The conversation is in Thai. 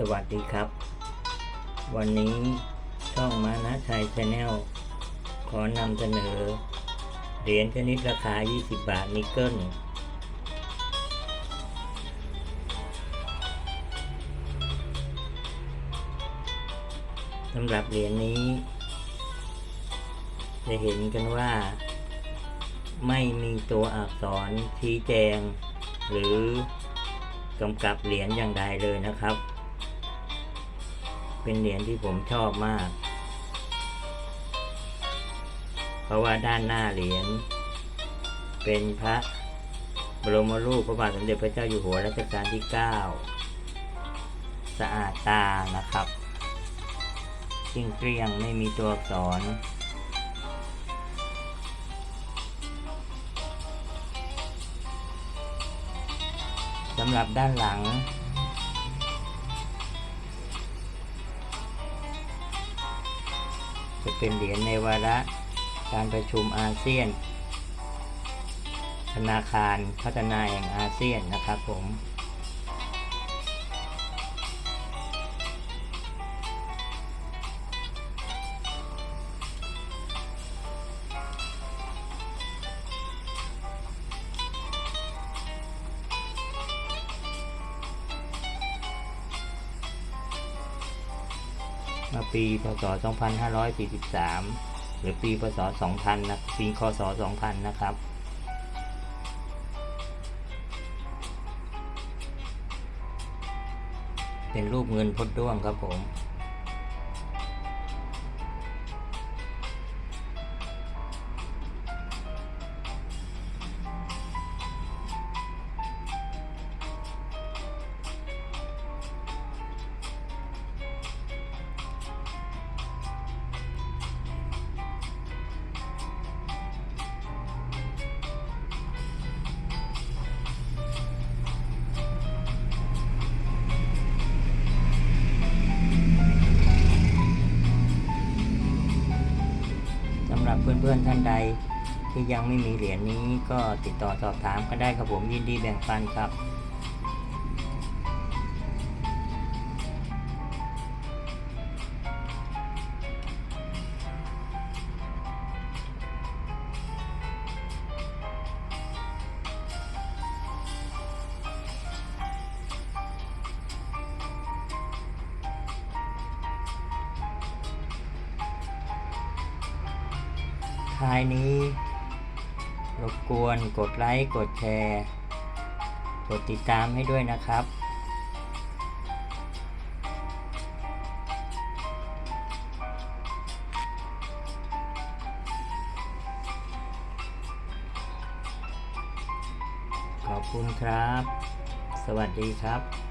สวัสดีครับ วันนี้ช่องมานะชัยชาแนลขอนำเสนอ เหรียญชนิดราคา 20 บาทนิกเกิลสำหรับเหรียญนี้ จะเห็นกันว่า ไม่มีตัวอักษรชี้แจง หรือกำกับเหรียญอย่างใดเลยนะครับ เป็นเหรียญที่ผมชอบมาก เพราะว่าด้านหน้าเหรียญเป็นพระบรมรูปพระบาทสมเด็จพระเจ้าอยู่หัวรัชกาลที่ 9 สะอาดตานะครับจิ้งเกลี้ยงไม่มีตัวอักษร สำหรับด้านหลัง จะเป็นเหรียญในวาระการประชุมอาเซียน ธนาคารพัฒนาแห่งอาเซียนนะครับผม มาปีพศ 2543 หรือปีพศ 2000 นะปีคศ 2000 นะครับเป็นรูปเงินพดด้วงครับผม พื่อนท่านใดที่ยังไม่มีเหรียญนี้ก็ติดต่อสอบถามก็ได้ครับผมยินดีแบ่งปันครับ ท้ายนี้ รบกวนกดไลค์กดแชร์ กดติดตามให้ด้วยนะครับขอบคุณครับ สวัสดีครับ